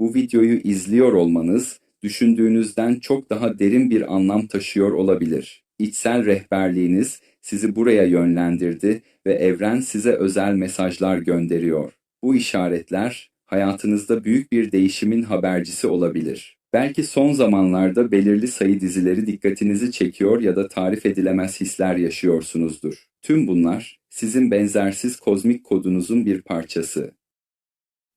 Bu videoyu izliyor olmanız, düşündüğünüzden çok daha derin bir anlam taşıyor olabilir. İçsel rehberliğiniz sizi buraya yönlendirdi ve evren size özel mesajlar gönderiyor. Bu işaretler hayatınızda büyük bir değişimin habercisi olabilir. Belki son zamanlarda belirli sayı dizileri dikkatinizi çekiyor ya da tarif edilemez hisler yaşıyorsunuzdur. Tüm bunlar sizin benzersiz kozmik kodunuzun bir parçası.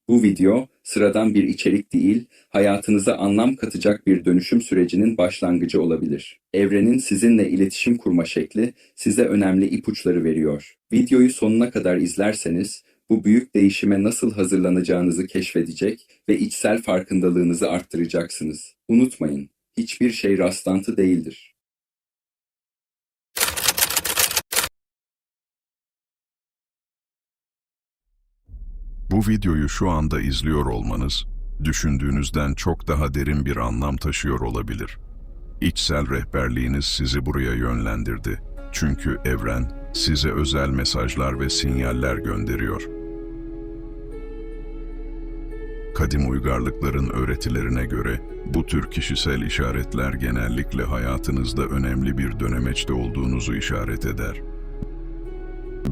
Bu video sıradan bir içerik değil, hayatınıza anlam katacak bir dönüşüm sürecinin başlangıcı olabilir. Evrenin sizinle iletişim kurma şekli size önemli ipuçları veriyor. Videoyu sonuna kadar izlerseniz bu büyük değişime nasıl hazırlanacağınızı keşfedecek ve içsel farkındalığınızı arttıracaksınız. Unutmayın, hiçbir şey rastlantı değildir. Bu videoyu şu anda izliyor olmanız, düşündüğünüzden çok daha derin bir anlam taşıyor olabilir. İçsel rehberliğiniz sizi buraya yönlendirdi. Çünkü evren size özel mesajlar ve sinyaller gönderiyor. Kadim uygarlıkların öğretilerine göre bu tür kişisel işaretler genellikle hayatınızda önemli bir dönemeçte olduğunuzu işaret eder.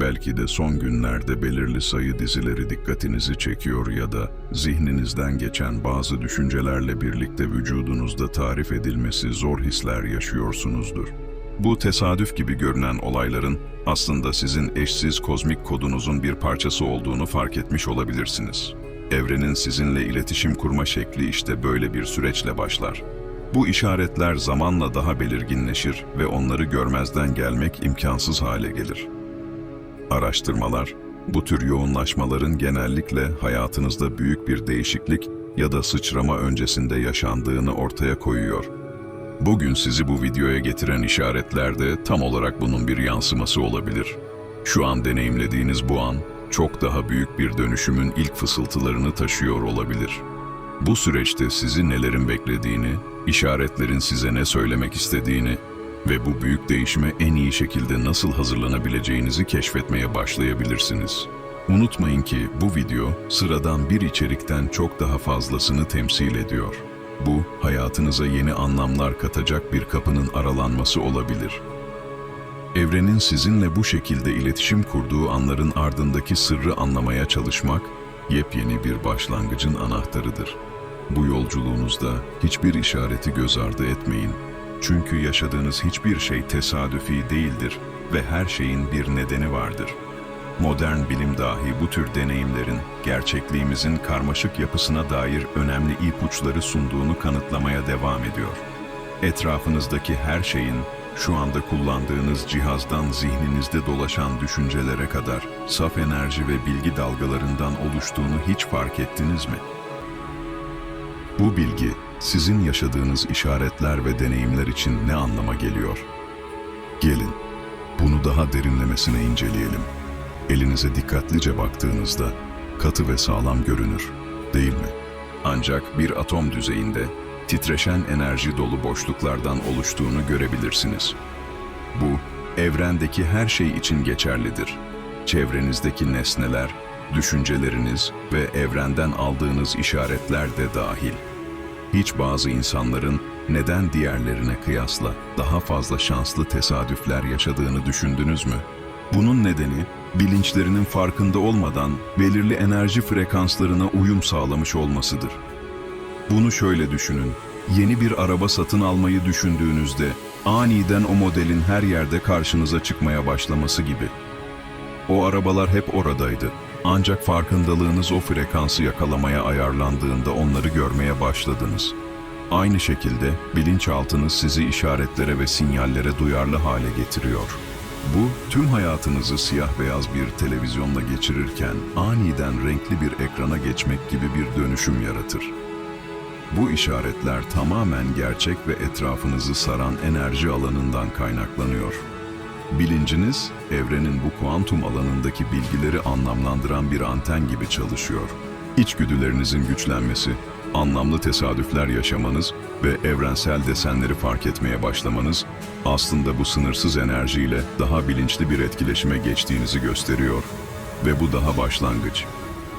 Belki de son günlerde belirli sayı dizileri dikkatinizi çekiyor ya da zihninizden geçen bazı düşüncelerle birlikte vücudunuzda tarif edilmesi zor hisler yaşıyorsunuzdur. Bu tesadüf gibi görünen olayların aslında sizin eşsiz kozmik kodunuzun bir parçası olduğunu fark etmiş olabilirsiniz. Evrenin sizinle iletişim kurma şekli işte böyle bir süreçle başlar. Bu işaretler zamanla daha belirginleşir ve onları görmezden gelmek imkansız hale gelir. Araştırmalar, bu tür yoğunlaşmaların genellikle hayatınızda büyük bir değişiklik ya da sıçrama öncesinde yaşandığını ortaya koyuyor. Bugün sizi bu videoya getiren işaretler de tam olarak bunun bir yansıması olabilir. Şu an deneyimlediğiniz bu an, çok daha büyük bir dönüşümün ilk fısıltılarını taşıyor olabilir. Bu süreçte sizi nelerin beklediğini, işaretlerin size ne söylemek istediğini ve bu büyük değişime en iyi şekilde nasıl hazırlanabileceğinizi keşfetmeye başlayabilirsiniz. Unutmayın ki bu video sıradan bir içerikten çok daha fazlasını temsil ediyor. Bu, hayatınıza yeni anlamlar katacak bir kapının aralanması olabilir. Evrenin sizinle bu şekilde iletişim kurduğu anların ardındaki sırrı anlamaya çalışmak, yepyeni bir başlangıcın anahtarıdır. Bu yolculuğunuzda hiçbir işareti göz ardı etmeyin. Çünkü yaşadığınız hiçbir şey tesadüfi değildir ve her şeyin bir nedeni vardır. Modern bilim dahi bu tür deneyimlerin gerçekliğimizin karmaşık yapısına dair önemli ipuçları sunduğunu kanıtlamaya devam ediyor. Etrafınızdaki her şeyin şu anda kullandığınız cihazdan zihninizde dolaşan düşüncelere kadar saf enerji ve bilgi dalgalarından oluştuğunu hiç fark ettiniz mi? Bu bilgi sizin yaşadığınız işaretler ve deneyimler için ne anlama geliyor? Gelin, bunu daha derinlemesine inceleyelim. Elinize dikkatlice baktığınızda katı ve sağlam görünür, değil mi? Ancak bir atom düzeyinde titreşen enerji dolu boşluklardan oluştuğunu görebilirsiniz. Bu, evrendeki her şey için geçerlidir. Çevrenizdeki nesneler, düşünceleriniz ve evrenden aldığınız işaretler de dahil. Hiç bazı insanların neden diğerlerine kıyasla daha fazla şanslı tesadüfler yaşadığını düşündünüz mü? Bunun nedeni bilinçlerinin farkında olmadan belirli enerji frekanslarına uyum sağlamış olmasıdır. Bunu şöyle düşünün. Yeni bir araba satın almayı düşündüğünüzde aniden o modelin her yerde karşınıza çıkmaya başlaması gibi. O arabalar hep oradaydı. Ancak farkındalığınız o frekansı yakalamaya ayarlandığında onları görmeye başladınız. Aynı şekilde bilinçaltınız sizi işaretlere ve sinyallere duyarlı hale getiriyor. Bu, tüm hayatınızı siyah beyaz bir televizyonla geçirirken aniden renkli bir ekrana geçmek gibi bir dönüşüm yaratır. Bu işaretler tamamen gerçek ve etrafınızı saran enerji alanından kaynaklanıyor. Bilinciniz, evrenin bu kuantum alanındaki bilgileri anlamlandıran bir anten gibi çalışıyor. İçgüdülerinizin güçlenmesi, anlamlı tesadüfler yaşamanız ve evrensel desenleri fark etmeye başlamanız aslında bu sınırsız enerjiyle daha bilinçli bir etkileşime geçtiğinizi gösteriyor. Ve bu daha başlangıç.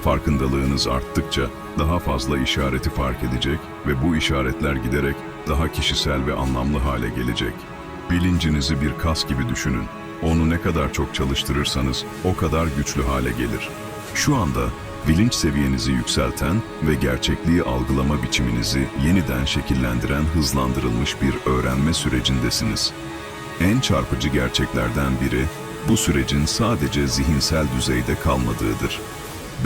Farkındalığınız arttıkça daha fazla işareti fark edecek ve bu işaretler giderek daha kişisel ve anlamlı hale gelecek. Bilincinizi bir kas gibi düşünün. Onu ne kadar çok çalıştırırsanız o kadar güçlü hale gelir. Şu anda bilinç seviyenizi yükselten ve gerçekliği algılama biçiminizi yeniden şekillendiren hızlandırılmış bir öğrenme sürecindesiniz. En çarpıcı gerçeklerden biri bu sürecin sadece zihinsel düzeyde kalmadığıdır.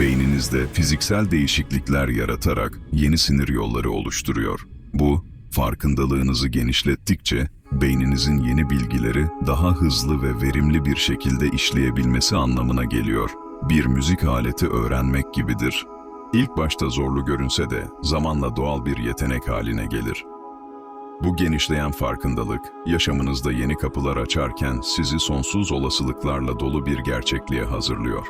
Beyninizde fiziksel değişiklikler yaratarak yeni sinir yolları oluşturuyor. Bu, farkındalığınızı genişlettikçe beyninizin yeni bilgileri daha hızlı ve verimli bir şekilde işleyebilmesi anlamına geliyor. Bir müzik aleti öğrenmek gibidir. İlk başta zorlu görünse de zamanla doğal bir yetenek haline gelir. Bu genişleyen farkındalık, yaşamınızda yeni kapılar açarken sizi sonsuz olasılıklarla dolu bir gerçekliğe hazırlıyor.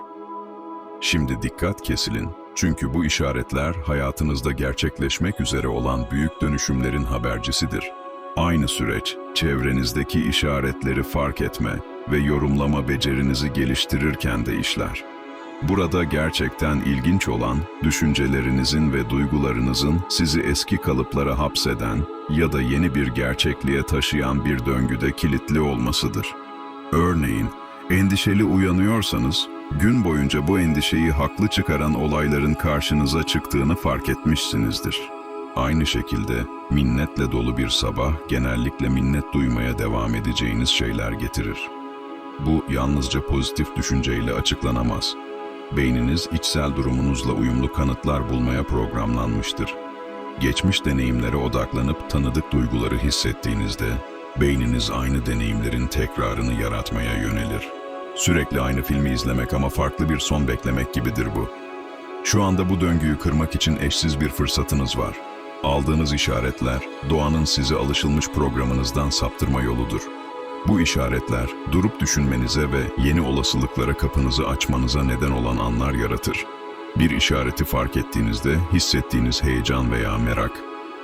Şimdi dikkat kesilin. Çünkü bu işaretler hayatınızda gerçekleşmek üzere olan büyük dönüşümlerin habercisidir. Aynı süreç, çevrenizdeki işaretleri fark etme ve yorumlama becerinizi geliştirirken de işler. Burada gerçekten ilginç olan, düşüncelerinizin ve duygularınızın sizi eski kalıplara hapseden ya da yeni bir gerçekliğe taşıyan bir döngüde kilitli olmasıdır. Örneğin, endişeli uyanıyorsanız, gün boyunca bu endişeyi haklı çıkaran olayların karşınıza çıktığını fark etmişsinizdir. Aynı şekilde minnetle dolu bir sabah genellikle minnet duymaya devam edeceğiniz şeyler getirir. Bu yalnızca pozitif düşünceyle açıklanamaz. Beyniniz içsel durumunuzla uyumlu kanıtlar bulmaya programlanmıştır. Geçmiş deneyimlere odaklanıp tanıdık duyguları hissettiğinizde, beyniniz aynı deneyimlerin tekrarını yaratmaya yönelir. Sürekli aynı filmi izlemek ama farklı bir son beklemek gibidir bu. Şu anda bu döngüyü kırmak için eşsiz bir fırsatınız var. Aldığınız işaretler, doğanın sizi alışılmış programınızdan saptırma yoludur. Bu işaretler, durup düşünmenize ve yeni olasılıklara kapınızı açmanıza neden olan anlar yaratır. Bir işareti fark ettiğinizde hissettiğiniz heyecan veya merak,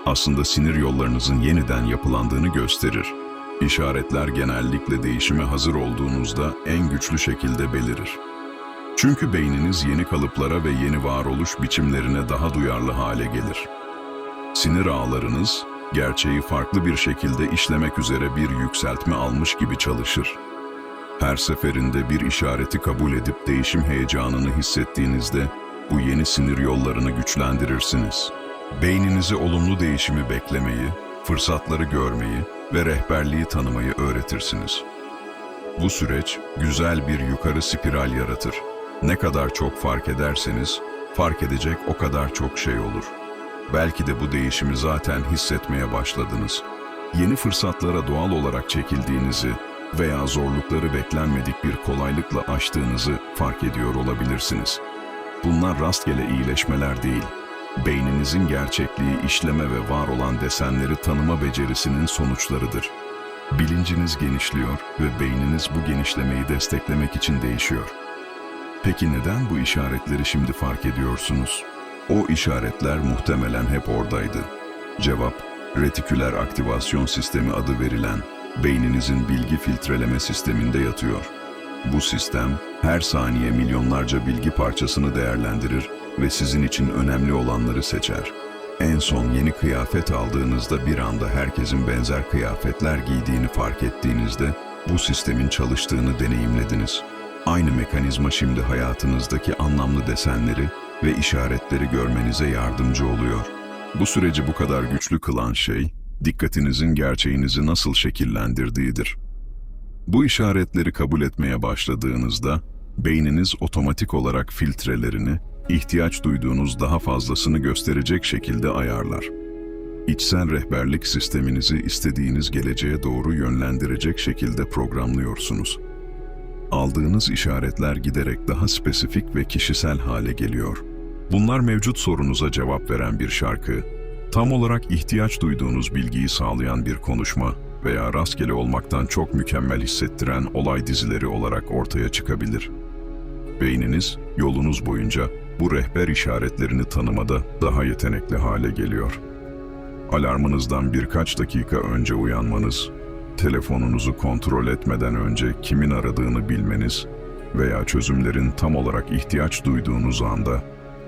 aslında sinir yollarınızın yeniden yapılandığını gösterir. İşaretler genellikle değişime hazır olduğunuzda en güçlü şekilde belirir. Çünkü beyniniz yeni kalıplara ve yeni varoluş biçimlerine daha duyarlı hale gelir. Sinir ağlarınız, gerçeği farklı bir şekilde işlemek üzere bir yükseltme almış gibi çalışır. Her seferinde bir işareti kabul edip değişim heyecanını hissettiğinizde bu yeni sinir yollarını güçlendirirsiniz. Beyninize olumlu değişimi beklemeyi, fırsatları görmeyi ve rehberliği tanımayı öğretirsiniz. Bu süreç güzel bir yukarı spiral yaratır. Ne kadar çok fark ederseniz, fark edecek o kadar çok şey olur. Belki de bu değişimi zaten hissetmeye başladınız. Yeni fırsatlara doğal olarak çekildiğinizi veya zorlukları beklenmedik bir kolaylıkla aştığınızı fark ediyor olabilirsiniz. Bunlar rastgele iyileşmeler değil, beyninizin gerçekliği işleme ve var olan desenleri tanıma becerisinin sonuçlarıdır. Bilinciniz genişliyor ve beyniniz bu genişlemeyi desteklemek için değişiyor. Peki neden bu işaretleri şimdi fark ediyorsunuz? O işaretler muhtemelen hep oradaydı. Cevap, retiküler aktivasyon sistemi adı verilen beyninizin bilgi filtreleme sisteminde yatıyor. Bu sistem her saniye milyonlarca bilgi parçasını değerlendirir ve sizin için önemli olanları seçer. En son yeni kıyafet aldığınızda bir anda herkesin benzer kıyafetler giydiğini fark ettiğinizde bu sistemin çalıştığını deneyimlediniz. Aynı mekanizma şimdi hayatınızdaki anlamlı desenleri ve işaretleri görmenize yardımcı oluyor. Bu süreci bu kadar güçlü kılan şey, dikkatinizin gerçeğinizi nasıl şekillendirdiğidir. Bu işaretleri kabul etmeye başladığınızda, beyniniz otomatik olarak filtrelerini, ihtiyaç duyduğunuz daha fazlasını gösterecek şekilde ayarlar. İçsel rehberlik sisteminizi istediğiniz geleceğe doğru yönlendirecek şekilde programlıyorsunuz. Aldığınız işaretler giderek daha spesifik ve kişisel hale geliyor. Bunlar mevcut sorunuza cevap veren bir şarkı, tam olarak ihtiyaç duyduğunuz bilgiyi sağlayan bir konuşma veya rastgele olmaktan çok mükemmel hissettiren olay dizileri olarak ortaya çıkabilir. Beyniniz, yolunuz boyunca bu rehber işaretlerini tanımada daha yetenekli hale geliyor. Alarmınızdan birkaç dakika önce uyanmanız, telefonunuzu kontrol etmeden önce kimin aradığını bilmeniz veya çözümlerin tam olarak ihtiyaç duyduğunuz anda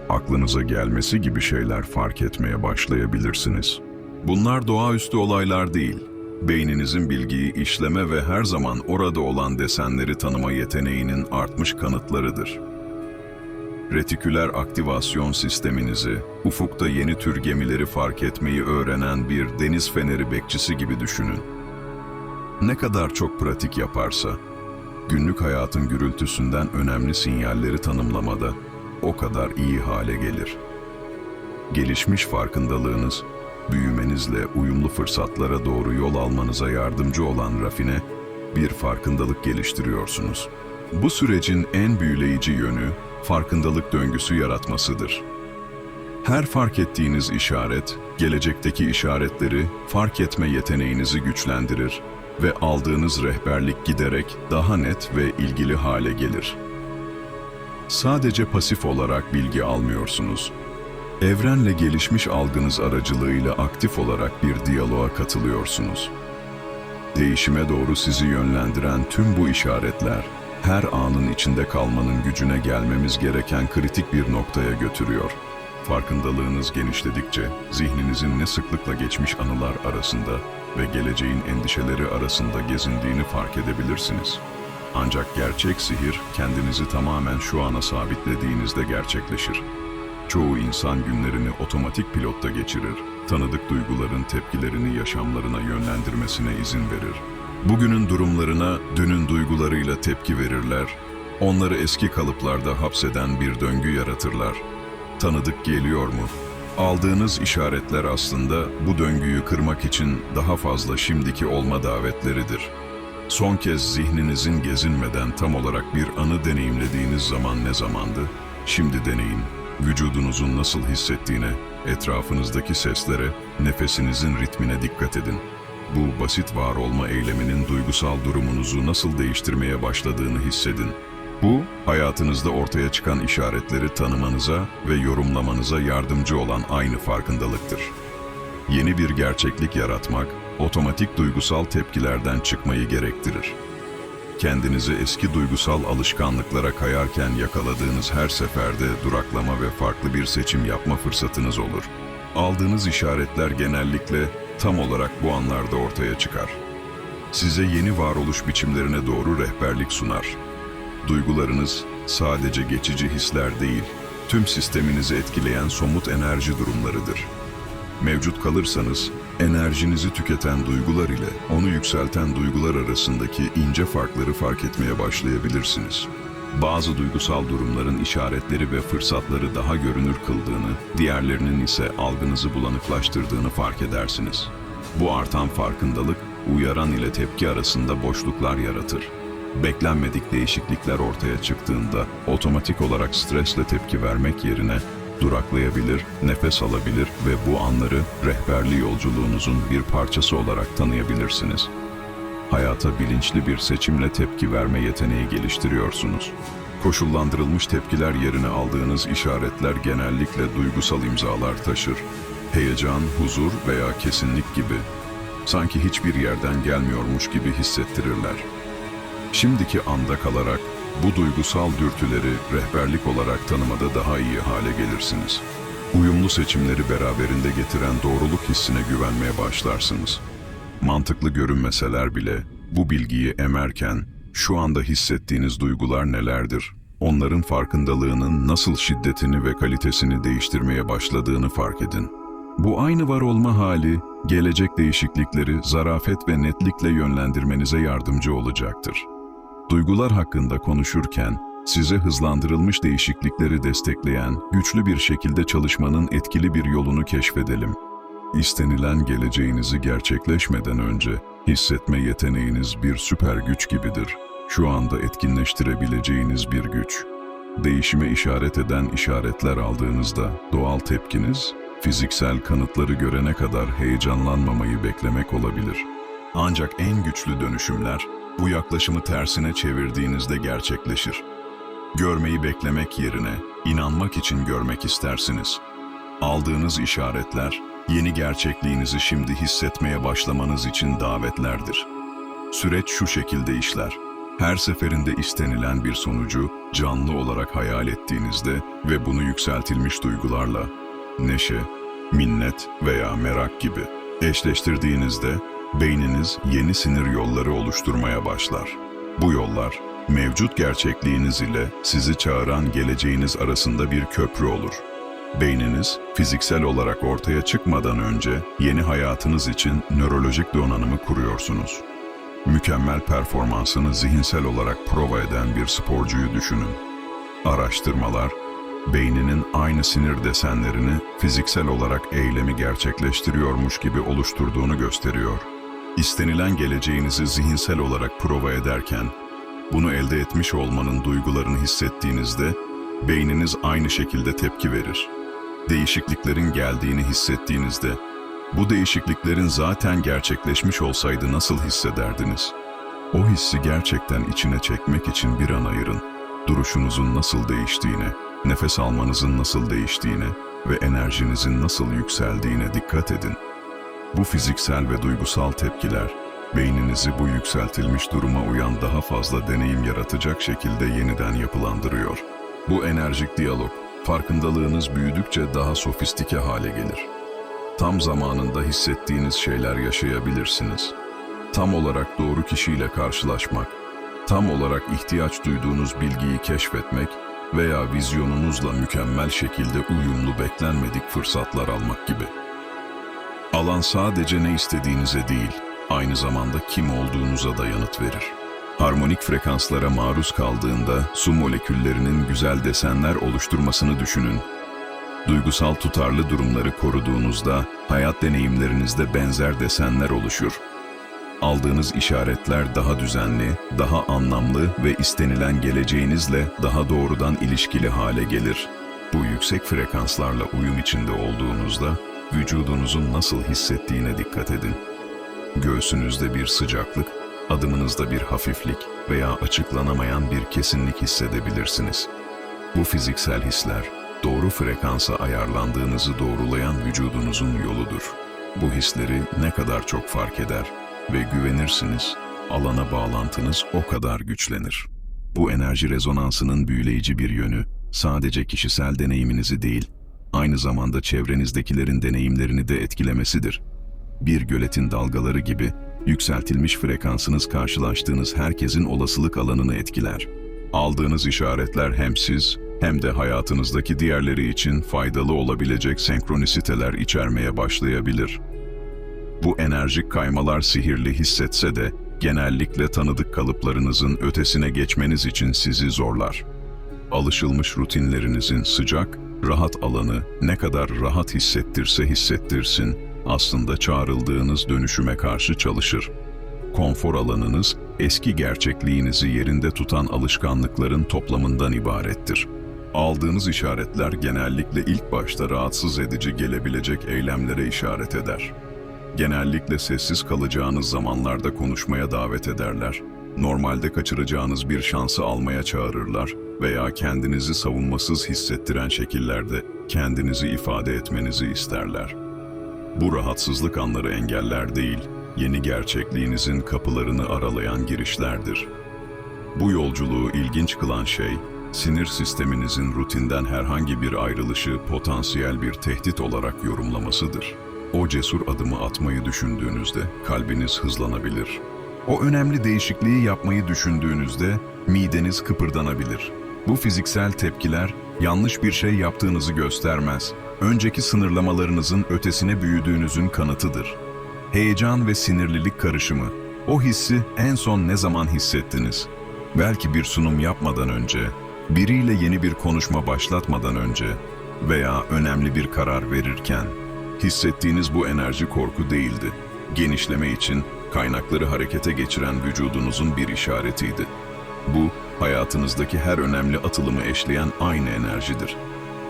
aklınıza gelmesi gibi şeyler fark etmeye başlayabilirsiniz. Bunlar doğaüstü olaylar değil. Beyninizin bilgiyi işleme ve her zaman orada olan desenleri tanıma yeteneğinin artmış kanıtlarıdır. Retiküler aktivasyon sisteminizi, ufukta yeni tür gemileri fark etmeyi öğrenen bir deniz feneri bekçisi gibi düşünün. Ne kadar çok pratik yaparsa, günlük hayatın gürültüsünden önemli sinyalleri tanımlamada o kadar iyi hale gelir. Gelişmiş farkındalığınız, büyümenizle uyumlu fırsatlara doğru yol almanıza yardımcı olan rafine bir farkındalık geliştiriyorsunuz. Bu sürecin en büyüleyici yönü farkındalık döngüsü yaratmasıdır. Her fark ettiğiniz işaret, gelecekteki işaretleri fark etme yeteneğinizi güçlendirir ve aldığınız rehberlik giderek daha net ve ilgili hale gelir. Sadece pasif olarak bilgi almıyorsunuz. Evrenle gelişmiş algınız aracılığıyla aktif olarak bir diyaloğa katılıyorsunuz. Değişime doğru sizi yönlendiren tüm bu işaretler, her anın içinde kalmanın gücüne gelmemiz gereken kritik bir noktaya götürüyor. Farkındalığınız genişledikçe zihninizin ne sıklıkla geçmiş anılar arasında ve geleceğin endişeleri arasında gezindiğini fark edebilirsiniz. Ancak gerçek sihir kendinizi tamamen şu ana sabitlediğinizde gerçekleşir. Çoğu insan günlerini otomatik pilotta geçirir, tanıdık duyguların tepkilerini yaşamlarına yönlendirmesine izin verir. Bugünün durumlarına dünün duygularıyla tepki verirler, onları eski kalıplarda hapseden bir döngü yaratırlar. Tanıdık geliyor mu? Aldığınız işaretler aslında bu döngüyü kırmak için daha fazla şimdiki olma davetleridir. Son kez zihninizin gezinmeden tam olarak bir anı deneyimlediğiniz zaman ne zamandı? Şimdi deneyin. Vücudunuzun nasıl hissettiğine, etrafınızdaki seslere, nefesinizin ritmine dikkat edin. Bu basit var olma eyleminin duygusal durumunuzu nasıl değiştirmeye başladığını hissedin. Bu, hayatınızda ortaya çıkan işaretleri tanımanıza ve yorumlamanıza yardımcı olan aynı farkındalıktır. Yeni bir gerçeklik yaratmak, otomatik duygusal tepkilerden çıkmayı gerektirir. Kendinizi eski duygusal alışkanlıklara kayarken yakaladığınız her seferde duraklama ve farklı bir seçim yapma fırsatınız olur. Aldığınız işaretler genellikle tam olarak bu anlarda ortaya çıkar. Size yeni varoluş biçimlerine doğru rehberlik sunar. Duygularınız sadece geçici hisler değil, tüm sisteminizi etkileyen somut enerji durumlarıdır. Mevcut kalırsanız, enerjinizi tüketen duygular ile onu yükselten duygular arasındaki ince farkları fark etmeye başlayabilirsiniz. Bazı duygusal durumların işaretleri ve fırsatları daha görünür kıldığını, diğerlerinin ise algınızı bulanıklaştırdığını fark edersiniz. Bu artan farkındalık, uyaran ile tepki arasında boşluklar yaratır. Beklenmedik değişiklikler ortaya çıktığında otomatik olarak stresle tepki vermek yerine duraklayabilir, nefes alabilir ve bu anları rehberli yolculuğunuzun bir parçası olarak tanıyabilirsiniz. Hayata bilinçli bir seçimle tepki verme yeteneği geliştiriyorsunuz. Koşullandırılmış tepkiler yerine aldığınız işaretler genellikle duygusal imzalar taşır. Heyecan, huzur veya kesinlik gibi. Sanki hiçbir yerden gelmiyormuş gibi hissettirirler. Şimdiki anda kalarak bu duygusal dürtüleri rehberlik olarak tanımada daha iyi hale gelirsiniz. Uyumlu seçimleri beraberinde getiren doğruluk hissine güvenmeye başlarsınız. Mantıklı görünmeseler bile bu bilgiyi emerken şu anda hissettiğiniz duygular nelerdir? Onların farkındalığının nasıl şiddetini ve kalitesini değiştirmeye başladığını fark edin. Bu aynı var olma hali, gelecek değişiklikleri zarafet ve netlikle yönlendirmenize yardımcı olacaktır. Duygular hakkında konuşurken size hızlandırılmış değişiklikleri destekleyen güçlü bir şekilde çalışmanın etkili bir yolunu keşfedelim. İstenilen geleceğinizi gerçekleşmeden önce hissetme yeteneğiniz bir süper güç gibidir. Şu anda etkinleştirebileceğiniz bir güç. Değişime işaret eden işaretler aldığınızda doğal tepkiniz, fiziksel kanıtları görene kadar heyecanlanmamayı beklemek olabilir. Ancak en güçlü dönüşümler bu yaklaşımı tersine çevirdiğinizde gerçekleşir. Görmeyi beklemek yerine inanmak için görmek istersiniz. Aldığınız işaretler yeni gerçekliğinizi şimdi hissetmeye başlamanız için davetlerdir. Süreç şu şekilde işler. Her seferinde istenilen bir sonucu canlı olarak hayal ettiğinizde ve bunu yükseltilmiş duygularla neşe, minnet veya merak gibi eşleştirdiğinizde beyniniz yeni sinir yolları oluşturmaya başlar. Bu yollar mevcut gerçekliğiniz ile sizi çağıran geleceğiniz arasında bir köprü olur. Beyniniz fiziksel olarak ortaya çıkmadan önce yeni hayatınız için nörolojik donanımı kuruyorsunuz. Mükemmel performansını zihinsel olarak prova eden bir sporcuyu düşünün. Araştırmalar, beyninin aynı sinir desenlerini fiziksel olarak eylemi gerçekleştiriyormuş gibi oluşturduğunu gösteriyor. İstenilen geleceğinizi zihinsel olarak prova ederken, bunu elde etmiş olmanın duygularını hissettiğinizde, beyniniz aynı şekilde tepki verir. Değişikliklerin geldiğini hissettiğinizde, bu değişikliklerin zaten gerçekleşmiş olsaydı nasıl hissederdiniz? O hissi gerçekten içine çekmek için bir an ayırın. Duruşunuzun nasıl değiştiğine, nefes almanızın nasıl değiştiğine ve enerjinizin nasıl yükseldiğine dikkat edin. Bu fiziksel ve duygusal tepkiler, beyninizi bu yükseltilmiş duruma uyan daha fazla deneyim yaratacak şekilde yeniden yapılandırıyor. Bu enerjik diyalog, farkındalığınız büyüdükçe daha sofistike hale gelir. Tam zamanında hissettiğiniz şeyler yaşayabilirsiniz. Tam olarak doğru kişiyle karşılaşmak, tam olarak ihtiyaç duyduğunuz bilgiyi keşfetmek veya vizyonunuzla mükemmel şekilde uyumlu beklenmedik fırsatlar almak gibi. Alan sadece ne istediğinize değil, aynı zamanda kim olduğunuza da yanıt verir. Harmonik frekanslara maruz kaldığında su moleküllerinin güzel desenler oluşturmasını düşünün. Duygusal tutarlı durumları koruduğunuzda hayat deneyimlerinizde benzer desenler oluşur. Aldığınız işaretler daha düzenli, daha anlamlı ve istenilen geleceğinizle daha doğrudan ilişkili hale gelir. Bu yüksek frekanslarla uyum içinde olduğunuzda vücudunuzun nasıl hissettiğine dikkat edin. Göğsünüzde bir sıcaklık, adımınızda bir hafiflik veya açıklanamayan bir kesinlik hissedebilirsiniz. Bu fiziksel hisler, doğru frekansa ayarlandığınızı doğrulayan vücudunuzun yoludur. Bu hisleri ne kadar çok fark eder ve güvenirsiniz, alana bağlantınız o kadar güçlenir. Bu enerji rezonansının büyüleyici bir yönü, sadece kişisel deneyiminizi değil, aynı zamanda çevrenizdekilerin deneyimlerini de etkilemesidir. Bir göletin dalgaları gibi, yükseltilmiş frekansınız karşılaştığınız herkesin olasılık alanını etkiler. Aldığınız işaretler hem siz hem de hayatınızdaki diğerleri için faydalı olabilecek senkronisiteler içermeye başlayabilir. Bu enerjik kaymalar sihirli hissetse de genellikle tanıdık kalıplarınızın ötesine geçmeniz için sizi zorlar. Alışılmış rutinlerinizin sıcak, rahat alanı ne kadar rahat hissettirse hissettirsin, aslında çağrıldığınız dönüşüme karşı çalışır. Konfor alanınız, eski gerçekliğinizi yerinde tutan alışkanlıkların toplamından ibarettir. Aldığınız işaretler genellikle ilk başta rahatsız edici gelebilecek eylemlere işaret eder. Genellikle sessiz kalacağınız zamanlarda konuşmaya davet ederler. Normalde kaçıracağınız bir şansı almaya çağırırlar veya kendinizi savunmasız hissettiren şekillerde kendinizi ifade etmenizi isterler. Bu rahatsızlık anları engeller değil, yeni gerçekliğinizin kapılarını aralayan girişlerdir. Bu yolculuğu ilginç kılan şey, sinir sisteminizin rutinden herhangi bir ayrılışı potansiyel bir tehdit olarak yorumlamasıdır. O cesur adımı atmayı düşündüğünüzde kalbiniz hızlanabilir. O önemli değişikliği yapmayı düşündüğünüzde mideniz kıpırdanabilir. Bu fiziksel tepkiler yanlış bir şey yaptığınızı göstermez. Önceki sınırlamalarınızın ötesine büyüdüğünüzün kanıtıdır. Heyecan ve sinirlilik karışımı. O hissi en son ne zaman hissettiniz? Belki bir sunum yapmadan önce, biriyle yeni bir konuşma başlatmadan önce veya önemli bir karar verirken hissettiğiniz bu enerji korku değildi. Genişleme için kaynakları harekete geçiren vücudunuzun bir işaretiydi. Bu, hayatınızdaki her önemli atılımı eşleyen aynı enerjidir.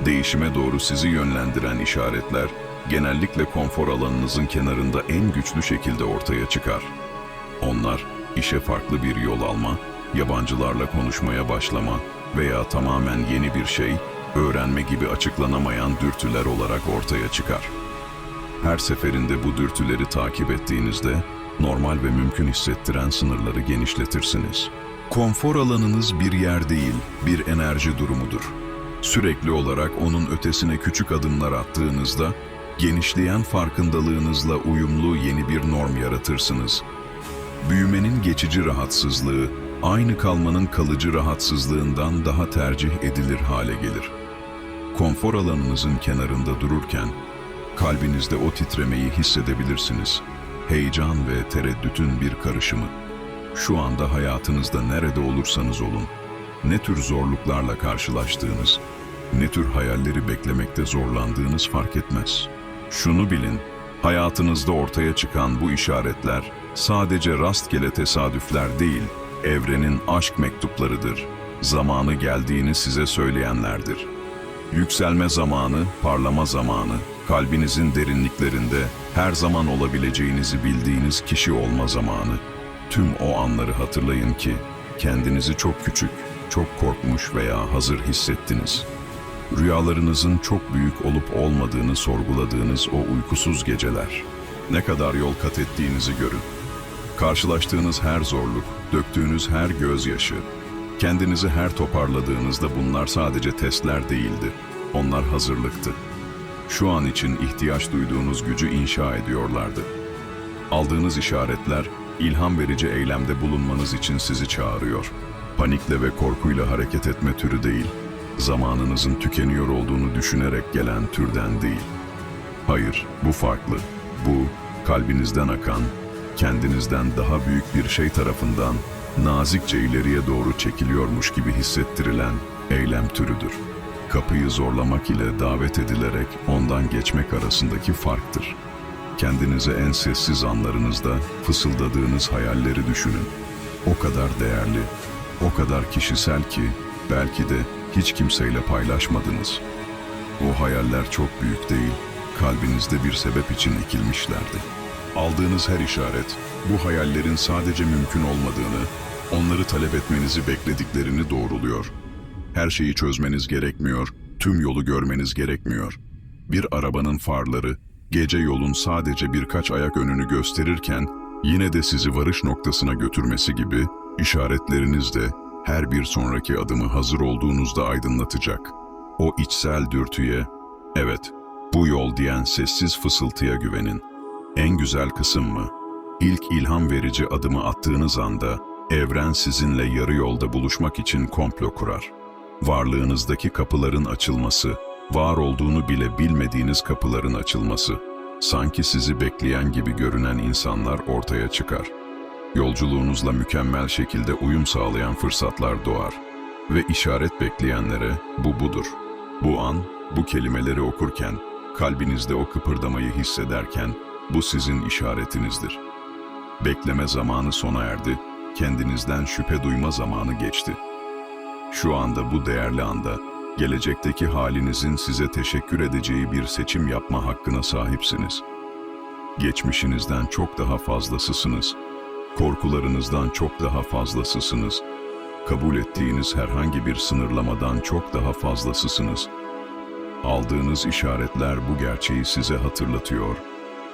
Değişime doğru sizi yönlendiren işaretler, genellikle konfor alanınızın kenarında en güçlü şekilde ortaya çıkar. Onlar, işe farklı bir yol alma, yabancılarla konuşmaya başlama veya tamamen yeni bir şey, öğrenme gibi açıklanamayan dürtüler olarak ortaya çıkar. Her seferinde bu dürtüleri takip ettiğinizde normal ve mümkün hissettiren sınırları genişletirsiniz. Konfor alanınız bir yer değil, bir enerji durumudur. Sürekli olarak onun ötesine küçük adımlar attığınızda, genişleyen farkındalığınızla uyumlu yeni bir norm yaratırsınız. Büyümenin geçici rahatsızlığı, aynı kalmanın kalıcı rahatsızlığından daha tercih edilir hale gelir. Konfor alanınızın kenarında dururken, kalbinizde o titremeyi hissedebilirsiniz. Heyecan ve tereddütün bir karışımı. Şu anda hayatınızda nerede olursanız olun, ne tür zorluklarla karşılaştığınız, ne tür hayalleri beklemekte zorlandığınız fark etmez. Şunu bilin, hayatınızda ortaya çıkan bu işaretler sadece rastgele tesadüfler değil, evrenin aşk mektuplarıdır. Zamanı geldiğini size söyleyenlerdir. Yükselme zamanı, parlama zamanı, kalbinizin derinliklerinde her zaman olabileceğinizi bildiğiniz kişi olma zamanı. Tüm o anları hatırlayın ki kendinizi çok küçük, çok korkmuş veya hazır hissettiniz. Rüyalarınızın çok büyük olup olmadığını sorguladığınız o uykusuz geceler. Ne kadar yol kat ettiğinizi görün. Karşılaştığınız her zorluk, döktüğünüz her gözyaşı, kendinizi her toparladığınızda bunlar sadece testler değildi. Onlar hazırlıktı. Şu an için ihtiyaç duyduğunuz gücü inşa ediyorlardı. Aldığınız işaretler, ilham verici eylemde bulunmanız için sizi çağırıyor. Panikle ve korkuyla hareket etme türü değil, zamanınızın tükeniyor olduğunu düşünerek gelen türden değil. Hayır, bu farklı. Bu, kalbinizden akan, kendinizden daha büyük bir şey tarafından nazikçe ileriye doğru çekiliyormuş gibi hissettirilen eylem türüdür. Kapıyı zorlamak ile davet edilerek ondan geçmek arasındaki farktır. Kendinize en sessiz anlarınızda fısıldadığınız hayalleri düşünün. O kadar değerli, o kadar kişisel ki belki de hiç kimseyle paylaşmadınız. O hayaller çok büyük değil, kalbinizde bir sebep için ekilmişlerdi. Aldığınız her işaret, bu hayallerin sadece mümkün olmadığını, onları talep etmenizi beklediklerini doğruluyor. Her şeyi çözmeniz gerekmiyor, tüm yolu görmeniz gerekmiyor. Bir arabanın farları, gece yolun sadece birkaç ayak önünü gösterirken, yine de sizi varış noktasına götürmesi gibi, işaretleriniz de her bir sonraki adımı hazır olduğunuzda aydınlatacak. O içsel dürtüye, evet, bu yol diyen sessiz fısıltıya güvenin. En güzel kısım mı? İlk ilham verici adımı attığınız anda, evren sizinle yarı yolda buluşmak için komplo kurar. Varlığınızdaki kapıların açılması, var olduğunu bile bilmediğiniz kapıların açılması, sanki sizi bekleyen gibi görünen insanlar ortaya çıkar. Yolculuğunuzla mükemmel şekilde uyum sağlayan fırsatlar doğar ve işaret bekleyenlere bu budur. Bu an, bu kelimeleri okurken, kalbinizde o kıpırdamayı hissederken, bu sizin işaretinizdir. Bekleme zamanı sona erdi, kendinizden şüphe duyma zamanı geçti. Şu anda bu değerli anda, gelecekteki halinizin size teşekkür edeceği bir seçim yapma hakkına sahipsiniz. Geçmişinizden çok daha fazlasısınız. Korkularınızdan çok daha fazlasısınız. Kabul ettiğiniz herhangi bir sınırlamadan çok daha fazlasısınız. Aldığınız işaretler bu gerçeği size hatırlatıyor.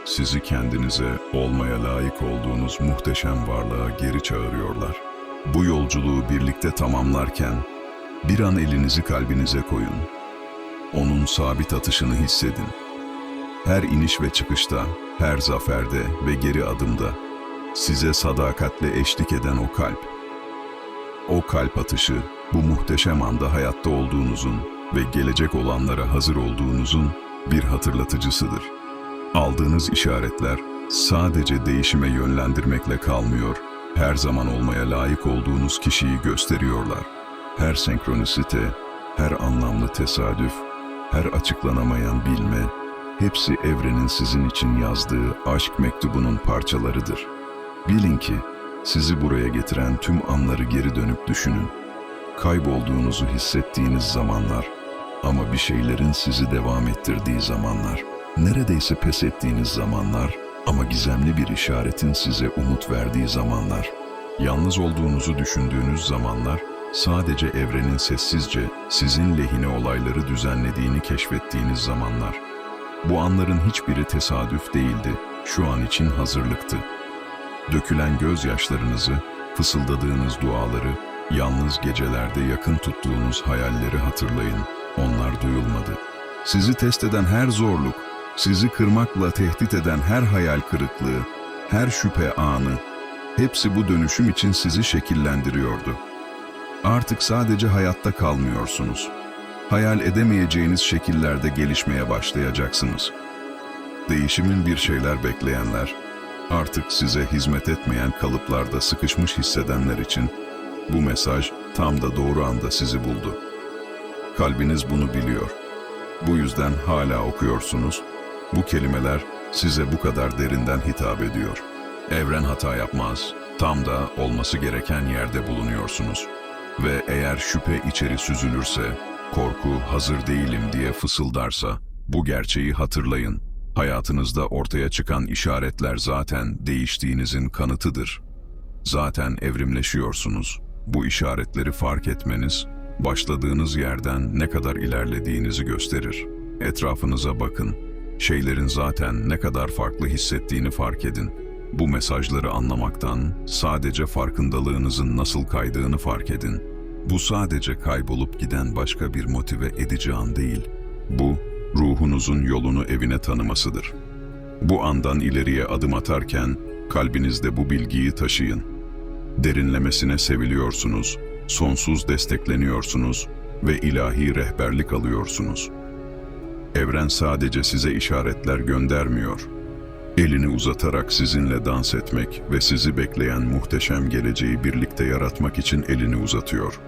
Sizi kendinize olmaya layık olduğunuz muhteşem varlığa geri çağırıyorlar. Bu yolculuğu birlikte tamamlarken bir an elinizi kalbinize koyun. Onun sabit atışını hissedin. Her iniş ve çıkışta, her zaferde ve geri adımda size sadakatle eşlik eden o kalp. O kalp atışı bu muhteşem anda hayatta olduğunuzun ve gelecek olanlara hazır olduğunuzun bir hatırlatıcısıdır. Aldığınız işaretler sadece değişime yönlendirmekle kalmıyor, her zaman olmaya layık olduğunuz kişiyi gösteriyorlar. Her senkronisite, her anlamlı tesadüf, her açıklanamayan bilme, hepsi evrenin sizin için yazdığı aşk mektubunun parçalarıdır. Bilin ki sizi buraya getiren tüm anları geri dönüp düşünün. Kaybolduğunuzu hissettiğiniz zamanlar ama bir şeylerin sizi devam ettirdiği zamanlar, neredeyse pes ettiğiniz zamanlar ama gizemli bir işaretin size umut verdiği zamanlar, yalnız olduğunuzu düşündüğünüz zamanlar, sadece evrenin sessizce sizin lehine olayları düzenlediğini keşfettiğiniz zamanlar. Bu anların hiçbiri tesadüf değildi, şu an için hazırlıktı. Dökülen gözyaşlarınızı, Fısıldadığınız duaları, yalnız gecelerde yakın tuttuğunuz hayalleri hatırlayın. Onlar duyulmadı. Sizi test eden her zorluk, sizi kırmakla tehdit eden her hayal kırıklığı, her şüphe anı, hepsi bu dönüşüm için sizi şekillendiriyordu. Artık sadece hayatta kalmıyorsunuz. Hayal edemeyeceğiniz şekillerde gelişmeye başlayacaksınız. Değişimin bir şeyler bekleyenler, artık size hizmet etmeyen kalıplarda sıkışmış hissedenler için bu mesaj tam da doğru anda sizi buldu. Kalbiniz bunu biliyor. Bu yüzden hala okuyorsunuz. Bu kelimeler size bu kadar derinden hitap ediyor. Evren hata yapmaz. Tam da olması gereken yerde bulunuyorsunuz. Ve eğer şüphe içeri süzülürse, korku hazır değilim diye fısıldarsa, bu gerçeği hatırlayın. Hayatınızda ortaya çıkan işaretler zaten değiştiğinizin kanıtıdır. Zaten evrimleşiyorsunuz. Bu işaretleri fark etmeniz, başladığınız yerden ne kadar ilerlediğinizi gösterir. Etrafınıza bakın. Şeylerin zaten ne kadar farklı hissettiğini fark edin. Bu mesajları anlamaktan sadece farkındalığınızın nasıl kaydığını fark edin. Bu sadece kaybolup giden başka bir motive edici an değil. Bu, ruhunuzun yolunu evine tanımasıdır. Bu andan ileriye adım atarken kalbinizde bu bilgiyi taşıyın. Derinlemesine seviliyorsunuz, sonsuz destekleniyorsunuz ve ilahi rehberlik alıyorsunuz. Evren sadece size işaretler göndermiyor. Elini uzatarak sizinle dans etmek ve sizi bekleyen muhteşem geleceği birlikte yaratmak için elini uzatıyor.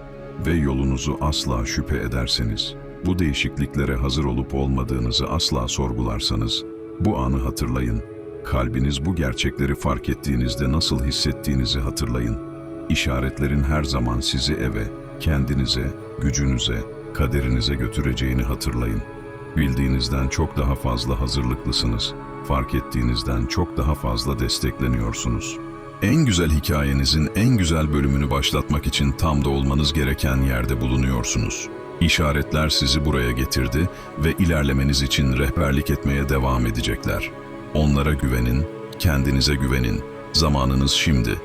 Ve yolunuzu asla şüphe ederseniz, bu değişikliklere hazır olup olmadığınızı asla sorgularsanız, bu anı hatırlayın. Kalbiniz bu gerçekleri fark ettiğinizde nasıl hissettiğinizi hatırlayın. İşaretlerin her zaman sizi eve, kendinize, gücünüze, kaderinize götüreceğini hatırlayın. Bildiğinizden çok daha fazla hazırlıklısınız. Fark ettiğinizden çok daha fazla destekleniyorsunuz. En güzel hikayenizin en güzel bölümünü başlatmak için tam da olmanız gereken yerde bulunuyorsunuz. İşaretler sizi buraya getirdi ve ilerlemeniz için rehberlik etmeye devam edecekler. Onlara güvenin, kendinize güvenin. Zamanınız şimdi.